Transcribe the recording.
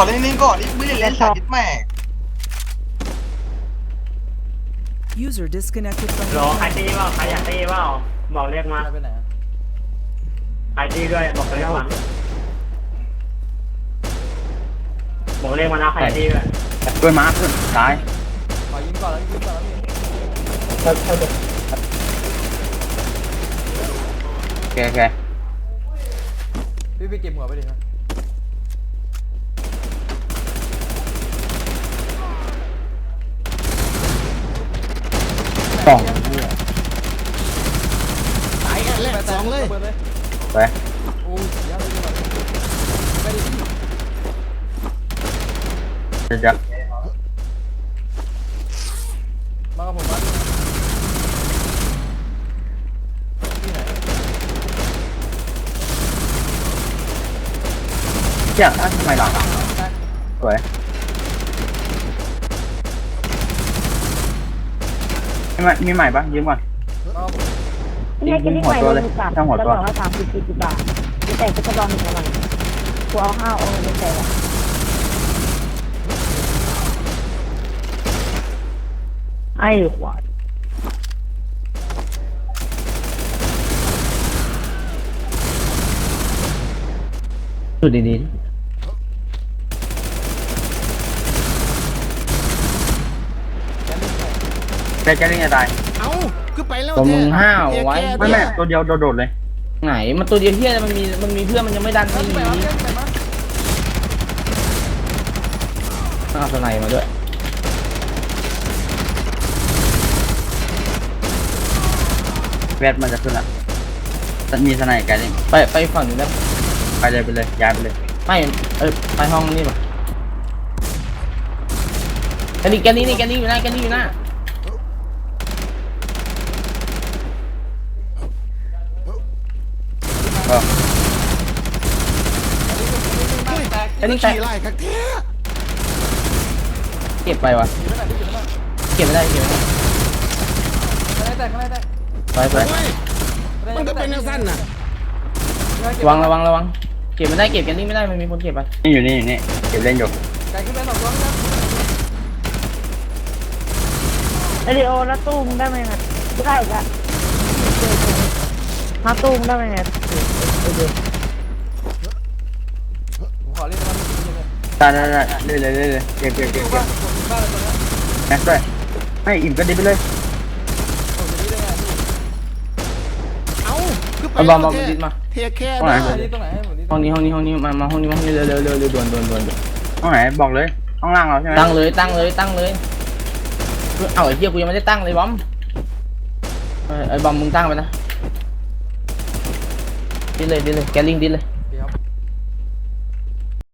อเล่นนี่ก่อนนี่ไม่ได้เล่นสายยึดแม่ User disconnected from ร your อใคร channel. ตีเปล่าใครอยากตีเปล่าบอกเรียกมาไปไหนอะใครตีด้วยบอกเรียกมาบอกเรียกมานะใครตีด้วยด้วยม้าขึ้นตายขอยิงก่อนแล้วยิงก่อนแล้วพี่โอเคโอเคพี่ไปเก็บหัวไปดิครับ สองตายกันแรกสองเลยเปิดเลยไปโอ้ยยัดเลยไปดิพี่เดี๋ยวจะมากับผมมาที่ไหนเชี่ยอ้าวทำไมล่ะสวย มีใหม่มีใหม่ปะยืมก่อนมากับผมไม่ให้กินที่ใหม่หัวตัวเลเลยยสับช่างหัวตัวกระบอกละสามสิบสี่สิบบาทนี่แต่ก็กระบอกหนึ่งกระบอกกูเอาห้าโอนไม่แต่ละไอ้ขวานสุดดีๆ แกแกนี่จะตายเอ้าคือไปแล้วตัวมึงห้าวไว้ ไม่แม่ตัวเดียวโดดๆเลย ไหนมันตัวเดียวเฮียอะไรมันมีมันมีเพื่อนมันยังไม่ดันเฮ้ยที่ไปนี้มาเพื่อนไปมาเอาสไนมาด้วยแวดมันจะขึ้นละมีสไนด์ไกลเลยไปไปฝั่งนี้แล้วไปเลยไปเลยย้ายไปเลยไม่เออไปห้องนี่ป่ะแกนี่แกนี่นี่แกนี่อยู่หน้าแกนี่อยู่หน้า ก็แกนี่แตกขี่ไล่คักแท้เก็บไปวะอยู่ที่ไหนพี่อยู่ที่ไหนเก็บไม่ได้เก็บไม่ได้ข้างในแตกข้างในแตกไปไปโอ้ยมันก็เป็นนักสั้นน่ะระวังระวังระวังเก็บไม่ได้เก็บแกนี่ไม่ได้มันมีคนเก็บไปนี่อยู่นี่อยู่นี่เก็บเล่นอยู่ไก่ขึ้นไปสองตัวนะไอเดีโอแล้วตู้มึงได้ไหมนะไม่ได้ละหาตู้มึงได้ไหม เนี่ยผมขอเล่นนะพี่ยิงเลยได้ได้ได้เลยเลยเลยเก็บเก็บเก็บถูกเก็ป่ะบผมยิงบ้านเลยตัวเนี้ยแม็กด้วยให้อิ่มก็ดีไปเลยผมจะยิงได้ไงพี่เอ้าคือไปเอาบแล้อวมบอมแท้ดิดมาเทียแค่ตรงไหนได้อันนี้ตรงไหนให้ผมดิห้องนี้ห้องนี้ห้องนี้มามาห้องนี้มาห้องนี้เร็วเร็วเร็วเร็วด่วนด่วนด่วนด่วนห้องไหนบอกเลยห้องล่างเราใช่ไหมตั้งเลยตั้งเลยตั้งเลยเอาไอ้เหี้ยกูยังไม่ได้ตั้งเลยบอมเออไอ้บอมมึงตั้งไปนะ ดิเลย